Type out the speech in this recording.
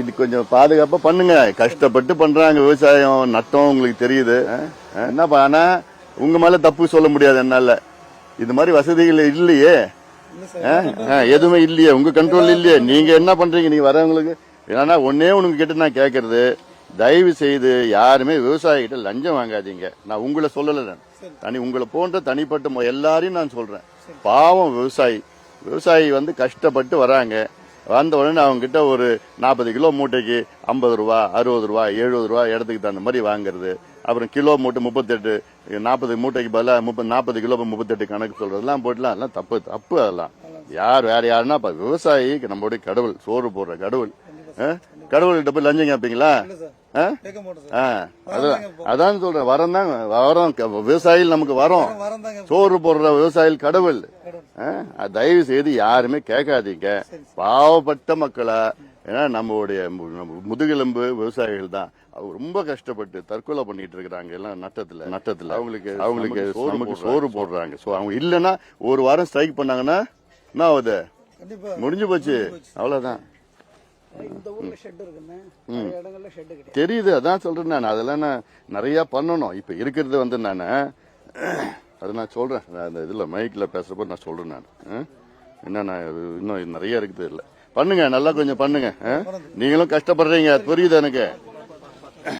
இது கொஞ்சம் பாதுகாப்பா பண்ணுங்க. கஷ்டப்பட்டு பண்றாங்க விவசாயம். நட்டம் உங்களுக்கு தெரியுது. என்னப்பா ஆனா உங்க மேல தப்பு சொல்ல முடியாது என்னால. இது மாதிரி வசதிகள் இல்லையே. எதுவுமே இல்லையே. உங்க கண்ட்ரோல் இல்லையே. நீங்க என்ன பண்றீங்க? நீங்க வரவங்களுக்கு ஏன்னா ஒன்னே உனக்கு கிட்ட நான் கேக்குறது தயவு செய்து யாருமே விவசாயிகிட்ட லஞ்சம் வாங்காதீங்க. நான் உங்களை சொல்லல நான். தனி உங்களை போன்ற தனிப்பட்ட எல்லாரையும் நான் சொல்றேன். பாவம் விவசாயி. விவசாயி வந்து கஷ்டப்பட்டு வராங்க. வந்த உடனே அவங்க கிட்ட ஒரு நாற்பது கிலோ மூட்டைக்கு ஐம்பது ரூபா அறுபது ரூபா எழுபது ரூபா இடத்துக்கு தகுந்த மாதிரி வாங்குறது. அப்புறம் கிலோ மூட்டை முப்பத்தெட்டு நாற்பது மூட்டைக்கு பதிலாக முப்பது நாற்பது கிலோ முப்பத்தெட்டு கணக்கு சொல்றதெல்லாம் போட்டுலாம். அதெல்லாம் தப்பு தப்பு அதெல்லாம். யார் வேற யாருன்னா இப்ப விவசாயி நம்மளுடைய கடவுள் சோறு போடுற கடவுள்? கடவுள்கிட்ட போய் லஞ்சம் கேட்பீங்களா? அதான் சொல்றேன் வரம் தான் வரம் விவசாயிகள் நமக்கு வரோம். சோறு போடுற விவசாயிகள் கடவுள். தயவு செய்து யாருமே கேட்காதீங்க. பாவப்பட்ட மக்களா ஏன்னா நம்மளுடைய முதுகெலும்பு விவசாயிகள் தான். அவங்க ரொம்ப கஷ்டப்பட்டு தற்கொலை பண்ணிட்டு இருக்கிறாங்க எல்லாம் நட்டத்துல. நட்டத்துல. அவங்களுக்கு அவங்களுக்கு நமக்கு சோறு போடுறாங்க. சோ அவங்க இல்லைன்னா ஒரு வாரம் ஸ்ட்ரைக் பண்ணாங்கன்னா என்ன ஆகுது? முடிஞ்சு போச்சு. அவ்வளவுதான். இந்த ஊர்ல ஷெட் இருக்குன்னு நிறைய இடங்கள்ல ஷெட் கிடையாது. தெரியுது அதான் சொல்றேன் நான். அதெல்லாம் நான் நிறைய பண்ணணும். இப்ப இருக்கிறது வந்து நான் அது நான் சொல்கிறேன் அந்த இதில் மைக்கில் பேசுகிறப்ப நான் சொல்கிறேன் நான். என்ன நான் இன்னும் நிறைய இருக்குது இல்லை பண்ணுங்க நல்லா கொஞ்சம் பண்ணுங்க. ஆ? நீங்களும் கஷ்டப்படுறீங்க அது புரியுது எனக்கு.